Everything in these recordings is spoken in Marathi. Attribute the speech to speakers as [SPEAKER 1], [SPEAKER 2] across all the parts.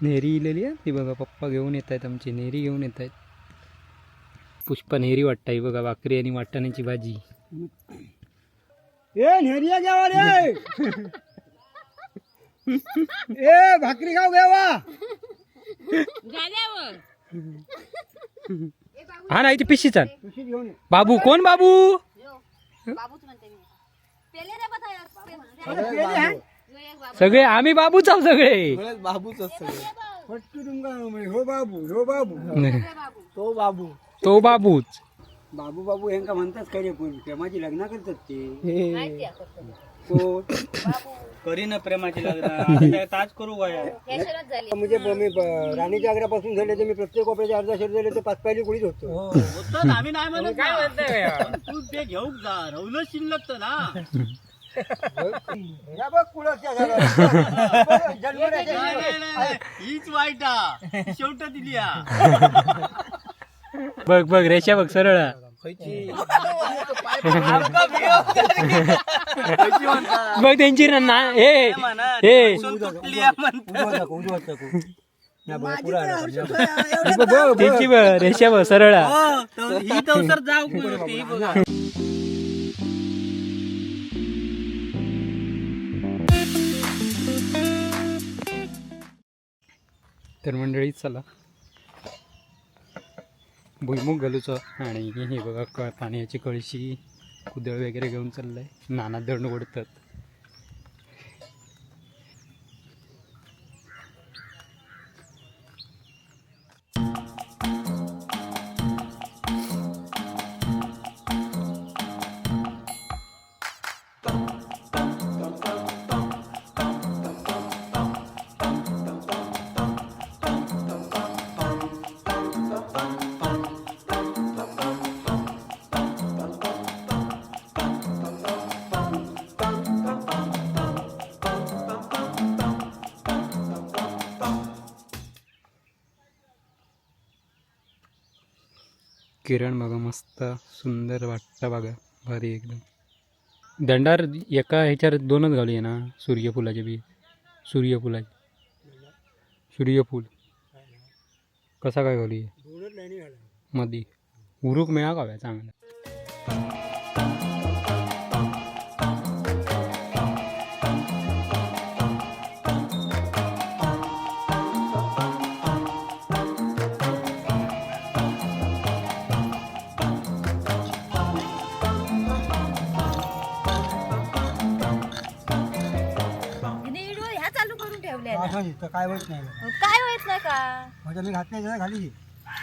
[SPEAKER 1] नेरी इलेली आहे. ती बघा पप्पा घेऊन येत आहेत आमची नेरी घेऊन येत आहेत. पुष्पा नेरी वाटतं ही बघा भाकरी आणि वाटाण्याची भाजी.
[SPEAKER 2] ए नेरिया घ्यावा रे ए! भाकरी खाऊ घ्यावा
[SPEAKER 1] हा नाही ती पिशी चाल. बाबू कोण बाबू?
[SPEAKER 3] बाबूच म्हणते मी. पेले रे बता यार
[SPEAKER 2] सगळे हा?
[SPEAKER 1] आम्ही बाबूच आहोत सगळे.
[SPEAKER 2] तुमका हो बाबू हो बाबू. तो बाबू.
[SPEAKER 1] तो बाबूच.
[SPEAKER 2] बाबू बाबू यांका म्हणतात खरे पण प्रेमाची लग्न करतात ते. तो
[SPEAKER 4] करीन प्रेमाची लग्न. ताज करू काय
[SPEAKER 3] झाली
[SPEAKER 2] म्हणजे मी राणीच्या आग्र्यापासून झाले तर मी प्रत्येक कोपऱ्याचे अर्धा शर्ट झाले तर पाच पायली कुठीच होतो
[SPEAKER 4] होतं आम्ही नाही म्हणत ना. तू ते घेऊ जा. रवलं शिल्लक तर ना.
[SPEAKER 2] या बघ कुणाच्या घरात. जन्मण्याच्या
[SPEAKER 4] नाही, नाही, नाही, नाही. हीच वाईट हा. शेवट दिली हा.
[SPEAKER 1] बघ बघ रेषा बघ सरळ बघ त्यांची ना
[SPEAKER 4] तुटली म्हणतात.
[SPEAKER 2] या बघ,
[SPEAKER 1] त्यांची रेषा बघ सरळ
[SPEAKER 4] हो, तर ही तर जाऊ बघा
[SPEAKER 1] तर मंडळी चला. भुईमुग घालूचं आणि हे बघा क पाण्याची कळशी कुदळ वगैरे घेऊन चाललं आहे नाना दंड ओढतात. किरण बघा मस्त सुंदर वाटतं बघा भारी एकदम. दंडार एका ह्याच्यावर दोनच घालूया ना सूर्यफुलाचे बी. सूर्यफुलाचे. सूर्यफूल. कसा काय घालूया. मधी. उरूक मिळा का चांगला?
[SPEAKER 3] करून ठेवल्या ना.
[SPEAKER 2] असं दिसतं, काय होत नाही
[SPEAKER 3] मग काय होत नाही का?
[SPEAKER 2] म्हणजे मी घातलंय जरा खाली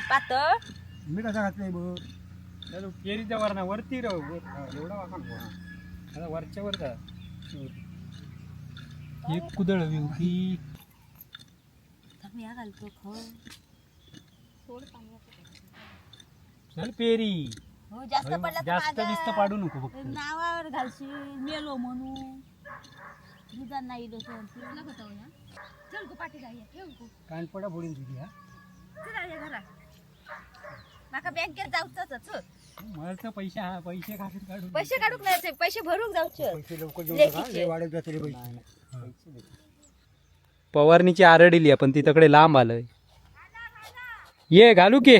[SPEAKER 3] पातळ?
[SPEAKER 2] मी कसा घातलंय बघ.
[SPEAKER 1] केरीच्या वर ना वरती राहू एवढा वाका आता वरच्या वर जा. एक कुदळ
[SPEAKER 3] घालतो खो
[SPEAKER 1] चल पेरी.
[SPEAKER 3] हो जास्त पडला तर
[SPEAKER 1] जास्त
[SPEAKER 3] माझ्या
[SPEAKER 1] बिस्त पाडू नको फक्त.
[SPEAKER 3] नावावर घालशील मेलो म्हणून. निदान नाही डोसं तुला गो पाठी जाऊया ठेव गो.
[SPEAKER 2] कानपडा फोडून तुझी हा?
[SPEAKER 3] चल जाऊया घरा माका बँकेत चल.
[SPEAKER 1] मला तर पैसे हा पैसे काढून काढून
[SPEAKER 3] पैसे काढूक नाही पैसे भरूक जाऊच
[SPEAKER 2] पैसे लवकर देऊ
[SPEAKER 3] लेकीचे.
[SPEAKER 2] नका लय वाढत जाते रे पैसे
[SPEAKER 1] पवारणीची आरडिली आपण तिथकडे लांब आलंय. ये घालू के.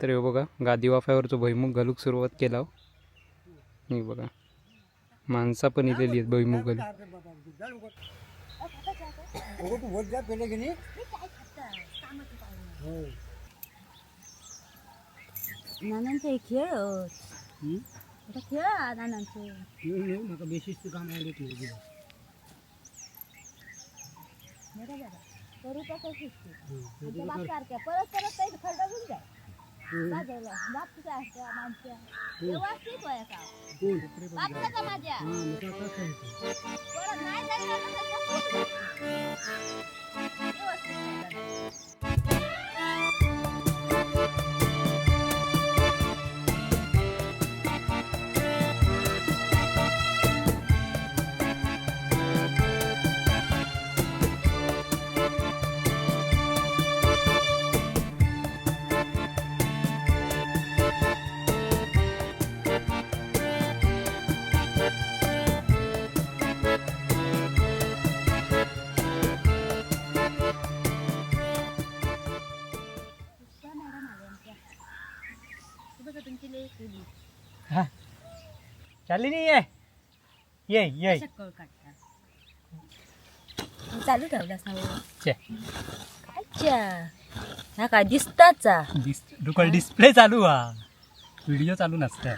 [SPEAKER 1] तर हे बघा गादी वाफ्यावरचं भैमुख घालूक सुरुवात केला हो. हे बघा. माणसा पण इलेली आहेत भैमुख घालू
[SPEAKER 2] अगं तू वर जा पहिले की नाही हो.
[SPEAKER 3] नानांचे खेळ आता खेळ नानांचे
[SPEAKER 2] येऊ येऊ नका बेशिस्त काम आवडत नाही तुला.
[SPEAKER 3] बरोबर करू कसं शिकते सारख्या परत परत काही खरडा घेऊन जाय माझ्याला बापच्या असत्या माणच्या व्यवस्थित वया का माझ्या नाही व्यवस्थित
[SPEAKER 4] शालिनी ये ये. ये
[SPEAKER 3] कळ चालू ठेवलास ना बरोबर.
[SPEAKER 4] छे.
[SPEAKER 3] अच्छा ह्या काय दिसताचा?
[SPEAKER 4] डिस डिस्प्ले चालू हा. व्हिडिओ चालू नसतात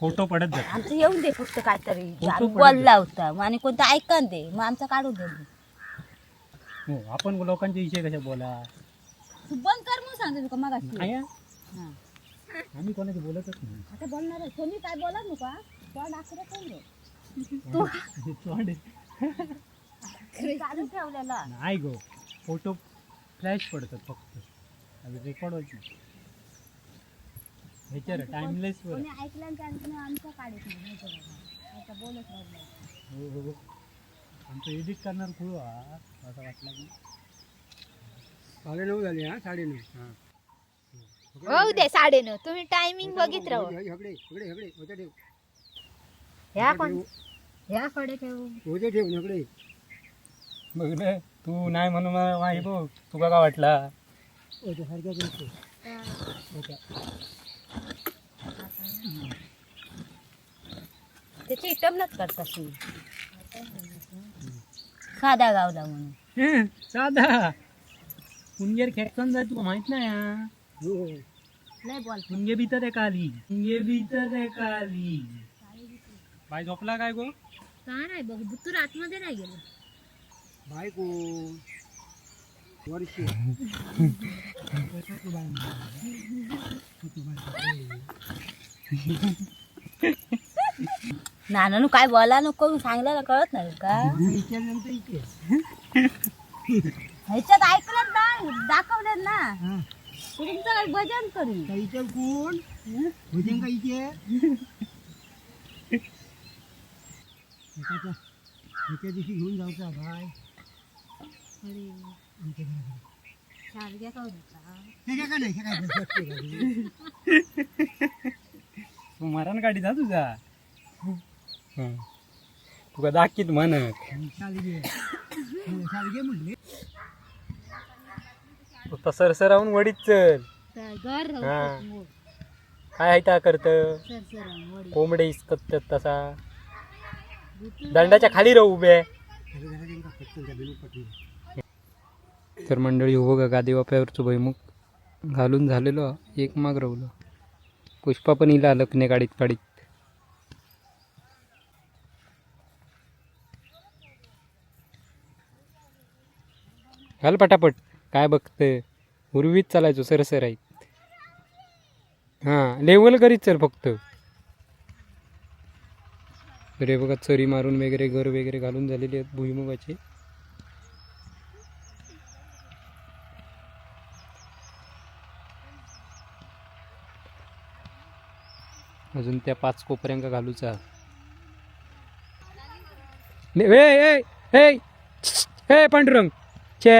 [SPEAKER 4] फोटो पडत जातात
[SPEAKER 3] आमचं येऊन दे फक्त काहीतरी. आम्ही बोलला होता. मग आणि कोणतं ऐकन दे. मग आमचं काढून दे.
[SPEAKER 4] हो आपण लोकांच्या विषय कशा बोला?
[SPEAKER 3] तू बंद कर म्हणून सांगते तुका मग
[SPEAKER 4] हा. आम्ही कोणाचे बोलतच नाही.
[SPEAKER 3] आता बोलणार आहे. कोणी काय बोलत नका पण आकडे कोण रे
[SPEAKER 4] तोंड-
[SPEAKER 3] चालू ठेवलेला.
[SPEAKER 4] नाही गो. फोटो फ्लॅश पडतात फक्त. रेकॉर्ड होत नाही. ह्याच्यावर टाइमलेस वर.
[SPEAKER 3] कोणी ऐकलं आणि त्यांचं आमचं काढत नाही. माहिती आहे का? आता बोलत राहिलं
[SPEAKER 4] हो, हो, हो. आमचं एडिट करणार खुळ हा. असं वाटलं की.
[SPEAKER 2] साडेनऊ झाले हा? साडेनऊ
[SPEAKER 5] हो. दे साडे नऊ तुम्ही टायमिंग बघित राहू
[SPEAKER 2] होते ठेव
[SPEAKER 5] ह्या कोण? ह्याकडे ठेवू?
[SPEAKER 2] होते ठेव
[SPEAKER 4] बघ ना तू नाही म्हणून मला माहिती बघ. तुका का वाटला?
[SPEAKER 2] होते सारख्या करतो
[SPEAKER 3] त्याची इटमलाच करतात ती. साधा गावला म्हणून.
[SPEAKER 4] साधा. कुंजेर खेळून जाय तुला माहीत नाही हा.
[SPEAKER 2] हो
[SPEAKER 3] बोल
[SPEAKER 4] कुंगे भीतर आहे काली. कुंगे भीतर आहे काली. बाय झोपला काय गो?
[SPEAKER 3] का नाही बघ बुतूर आतमध्ये नाही गेलो.
[SPEAKER 2] बायको वर्ष.
[SPEAKER 3] नानानू काय बोला नको सांगल्याला कळत नाही का? ह्याच्यात ऐकलं ना दाखवलं ना. तुमचं भजन करी?
[SPEAKER 2] का विचार कोण? भजन का इथे? एकाचा एका दिवशी घेऊन जायचा बाय? आमच्या का?
[SPEAKER 4] तू मरण गाडी जा तुझा. हं. तुका दाखीत म्हणत.
[SPEAKER 2] म्हणले.
[SPEAKER 4] तू सरसर राहून वडीत चल.
[SPEAKER 3] घर
[SPEAKER 4] हा. काय आहे ता करत? कोंबडे इसकत तसा. दंडाच्या खाली राहू उभे.
[SPEAKER 2] त्या.
[SPEAKER 1] तर मंडळी हो गा गादी भैमुख घालून झालेलो एक माग रवलं पुष्पा पण इला लकने गाडीत गाडीत घाल पटापट. काय बघतं? उर्वीत चालायचो सरसर आहेत हां लेवल करीत चल फक्त. रे बघा चरी मारून वगैरे घर वगैरे घालून झालेले आहेत भुईमुगाचे. अजून त्या पाच कोपऱ्यांका घालूचा ए ए ए ए पांडुरंग चे.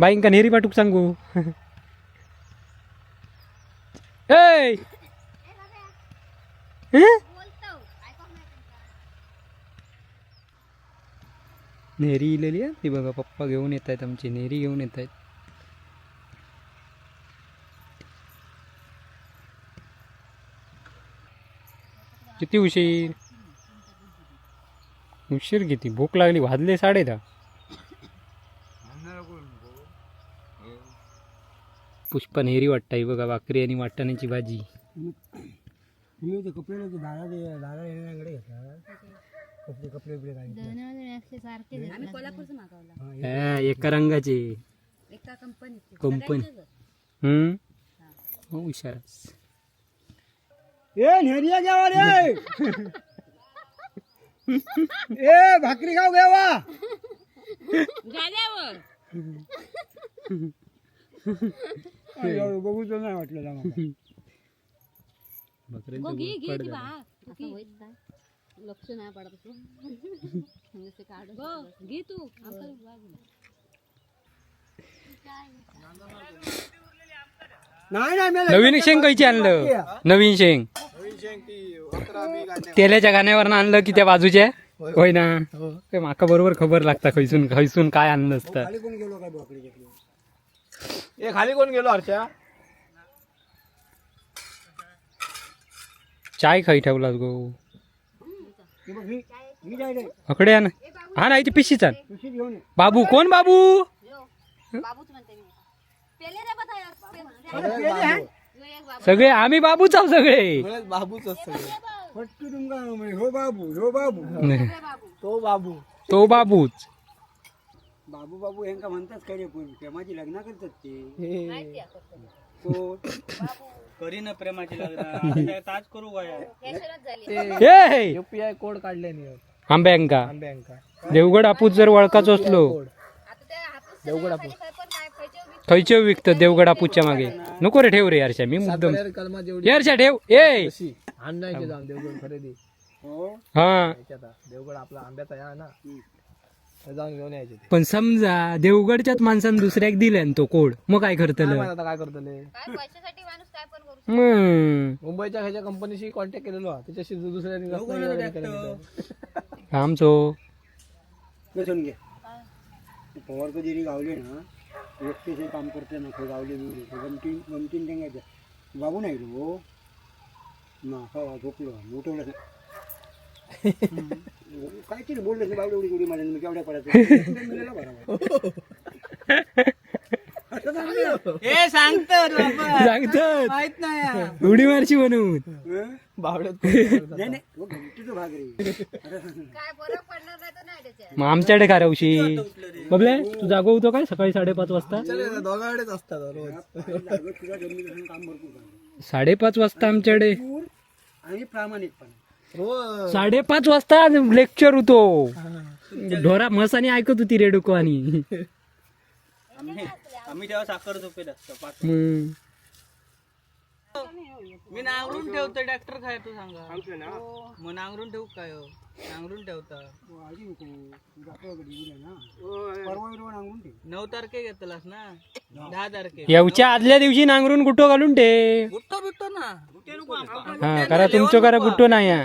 [SPEAKER 1] बाईंका नेरी पाटूक सांगू. ए नेरी इलेली आहे. ती बघा पप्पा घेऊन येत आहेत आमची. नेरी घेऊन येत आहेत. किती उशीर? उशीर किती? भूक लागली. वाजले साडे दहा पुष्पा नेरी वाटताय बघा भाकरी आणि वाटाण्याची भाजी.
[SPEAKER 2] तुम्ही ते कपडे नव्हते दादा ते दादा येण्याकडे घेतला कपडे कपडे बिपडे काय
[SPEAKER 3] आम्ही कोल्हापूरचं मागवला.
[SPEAKER 1] हा, एका रंगाचे.
[SPEAKER 3] एका कंपनीचे.
[SPEAKER 1] कंपनी. हम्म? हो. हुशारच.
[SPEAKER 2] ए नेरिया घ्यावा रे ए भाकरी खाऊ घ्यावा
[SPEAKER 3] झाल्यावर
[SPEAKER 2] बघू तर नाही वाटलं
[SPEAKER 3] घे ती लक्ष नाही पडत तू घे तू.
[SPEAKER 2] नाही नाही मी
[SPEAKER 1] नवीन शेंग कैची आणलं? नवीन शेंग. तेल्याच्या गाण्यावर. आणलं की त्या बाजूच्या? होय. ना? ते माका बरोबर खबर लागता खैसून खैसून काय आणलं असतं
[SPEAKER 2] खाली कोण गेलो काय भाकरी
[SPEAKER 6] ए खाली कोण गेलो हर्षा
[SPEAKER 1] चाय खाई ठेवलास गो.
[SPEAKER 2] हे बघ ही ही जाय रे
[SPEAKER 1] अकडे आण. हा
[SPEAKER 2] ये.
[SPEAKER 1] बाबू कोण बाबू?
[SPEAKER 3] बाबूच
[SPEAKER 1] सगळे आम्ही बाबूच आहो सगळे.
[SPEAKER 2] तुमका म्हणे, हो बाबू हो बाबू. तो बाबू.
[SPEAKER 1] तो बाबूच.
[SPEAKER 2] बाबू बाबू यांका म्हणतात काय रे पण प्रेमाची लग्न करतात ते. कोण
[SPEAKER 4] करी ना प्रेमाची लग्न. ताज करू काय
[SPEAKER 1] ए
[SPEAKER 2] युपीआय कोड काढले नाही
[SPEAKER 1] आंब्यांका
[SPEAKER 2] बँका
[SPEAKER 1] देवगड आपूस जर वळखाचो असलो.
[SPEAKER 3] देवगड
[SPEAKER 1] खयचे विकत. देवगड आपूसच्या मागे. नको रे ठेव रे यारशा मी मुद्दम.
[SPEAKER 2] कलमा जेवढी.
[SPEAKER 1] यारशा ठेव. ए!
[SPEAKER 2] आणायचे जाऊन देवगड खरेदी? हो.
[SPEAKER 1] हा.
[SPEAKER 2] देवगड आपला आंब्याचा या ना. जाऊन घेऊन यायचे ते.
[SPEAKER 1] पण समजा देवगडच्याच माणसानं दुसऱ्याक दिले तो कोड मग काय करतल?
[SPEAKER 2] आता काय करतले?
[SPEAKER 3] काय पैशासाठी माणूस काय पण करू
[SPEAKER 1] मग
[SPEAKER 2] मुंबईच्या ह्याच्या कंपनीशी कॉन्टॅक्ट केलेलो हा. त्याच्याशी दु- दुसऱ्याने रत्नागिरी
[SPEAKER 1] आमचो.
[SPEAKER 2] बसून घे. पवार कधी गावले ना व्यक्तीचे काम करते ना खो गावले बिवले तर गमतीन गमतीन त्यांगायचं बाबू नाही रो ना हो झोपलो. उठवलं काहीतरी बोललं एवढी माझ्या मी केवढ्या पडायचं
[SPEAKER 4] ए सांगतो
[SPEAKER 1] सांगतात
[SPEAKER 4] माहीत नाही
[SPEAKER 1] उडी मारशी म्हणून.
[SPEAKER 2] बावड्यात नाही नाही. तो गमतीचा भाग रे
[SPEAKER 3] काय फरक पडणार नाही तर नाही त्याच्यात.
[SPEAKER 1] मग आमच्याकडे काय रावशी बबले तू जागो होतो काय? सकाळी साडेपाच वाजता?
[SPEAKER 2] दोघाकडेच असतात.
[SPEAKER 1] साडेपाच वाजता आमच्याकडे.
[SPEAKER 2] आणि प्रामाणिकपणे.
[SPEAKER 1] साडेपाच वाजता लेक्चर होतो. ढोरा म्हसाने ऐकत होती रेडुको आणि.
[SPEAKER 4] आम्ही तेव्हा साखर झोपेत असतो पाच
[SPEAKER 1] मग
[SPEAKER 4] मी नांगरून ठेवतो ट्रॅक्टर काय तू सांगा. मग नांगरून ठेवू काय हो? नांगरून ठेवता. नऊ तारखे घेतलास ना? दहा तारखे.
[SPEAKER 1] येवच्या आदल्या दिवशी नांगरून गुट्टो घालून ठे.
[SPEAKER 4] गुट्टो बिट्टो ना.
[SPEAKER 1] हा करा तुमचं करा गुट्टो नाही. हा.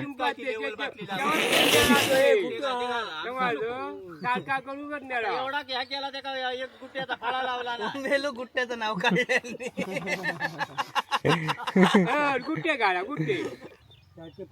[SPEAKER 4] एवढा घ्या केला त्या का एक गुट्ट्याचा फळा लावला ना? मेलो गुट्ट्याचं नाव काढलं
[SPEAKER 2] गुट्टे गाड्या गुट्टे. चारशे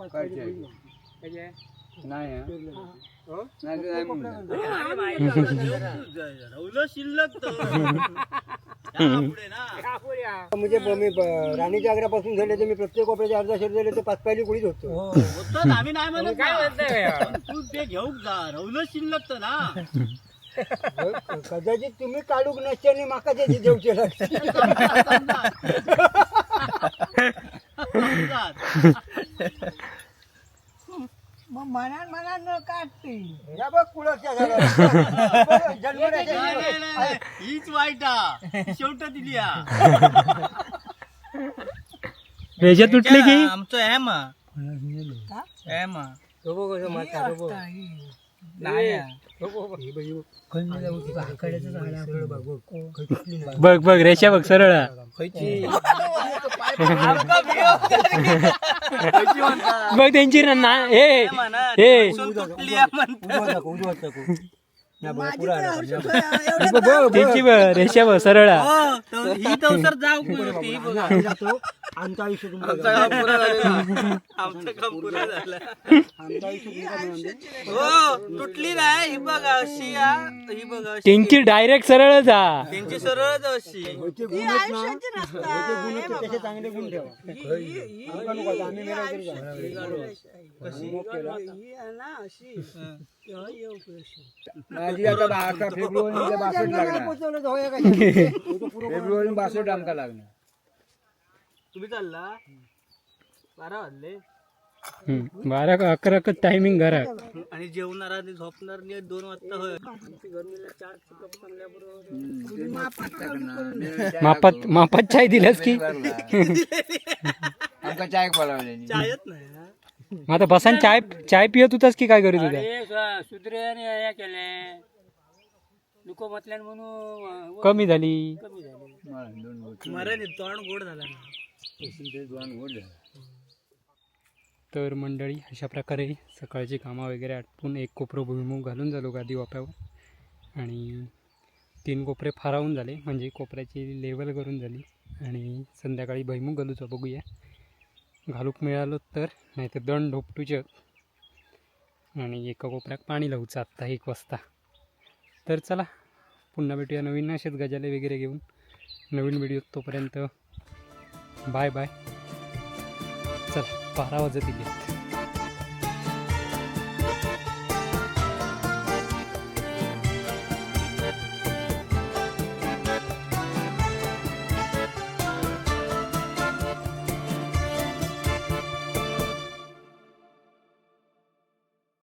[SPEAKER 2] म्हणजे मी राणीच्या आग्र्यापासून झाले तर मी प्रत्येक कोपऱ्याच्या अर्धा शरीर झाले तर पाच पायली कुळीच होतो.
[SPEAKER 4] ना, आम्ही नाही म्हणत ना. तू ते घेऊन जा रवलं शिल्लक तर ना.
[SPEAKER 2] कदाचित तुम्ही काढूक नसते माका त्याची जेवचे लागते.
[SPEAKER 3] मनान मनान काढते
[SPEAKER 2] या बघ कुळकच्या झाडावर. जन्मण्याच्या
[SPEAKER 4] नाही, नाही, नाही, नाही. हीच वाईट हा. शेवट दिली हा.
[SPEAKER 1] रेषा तुटली की
[SPEAKER 4] आमचं एम हा. एम हा. नाही हा.
[SPEAKER 2] आहे आपलं बघ, बघ.
[SPEAKER 1] रेषा बघ सरळ हा. बघ त्यांची ना-.
[SPEAKER 2] उजवा उजवा दाखव.
[SPEAKER 1] रेषा सरळ. हा.
[SPEAKER 4] जाऊ बघा.
[SPEAKER 2] जातो. आमचं आयुष्य
[SPEAKER 4] आमचं काम पुरा झालं. तुटली नाही ही बघा अशी हा. बघा अशी.
[SPEAKER 1] त्यांची डायरेक्ट सरळच हा.
[SPEAKER 4] त्यांची अशी.
[SPEAKER 2] गुण आहेत ते त्याचे चांगले गुण ठेवा. आम्ही
[SPEAKER 6] माझी आता अठरा फेब्रुवारी बासष्ट लागणार. फेब्रुवारी बासष्ट आमका लागणार.
[SPEAKER 4] तुम्ही चालला? बारा वाजले.
[SPEAKER 1] हम्म. बारा का अकरा का टायमिंग घरा
[SPEAKER 4] आणि जेवणार आणि झोपणार नाही दोन वाजता होय.
[SPEAKER 1] मापात मापात चाय दिल्यास की?
[SPEAKER 6] आमका चाय पळवलेली
[SPEAKER 4] चायच नाही हा.
[SPEAKER 1] मग आता बसान चाय चाय पियत होतास की काय करीत होता
[SPEAKER 2] हे केले. नको म्हटल्यान म्हणून
[SPEAKER 1] कमी झाली.
[SPEAKER 4] मराठी तोंड गोड झाला. ना
[SPEAKER 1] तर मंडळी अशा प्रकारे सकाळची कामं वगैरे आटपून एक कोपरं भुईमुग घालून झालो गादी वाप्यावर. आणि तीन कोपरे फारावून झाले म्हणजे कोपऱ्याची लेवल करून झाली. आणि संध्याकाळी भुईमुग घालूचा बघूया. घालूक मिळालं तर नाही तर दंड ढोपटूचे आणि एका कोपऱ्यात पाणी लावूचं आत्ता एक वाजता. तर चला पुन्हा भेटूया नवीन असेच गजाले वगैरे घेऊन. नवीन व्हिडिओ तोपर्यंत बाय बाय चला बारा वाजत दिली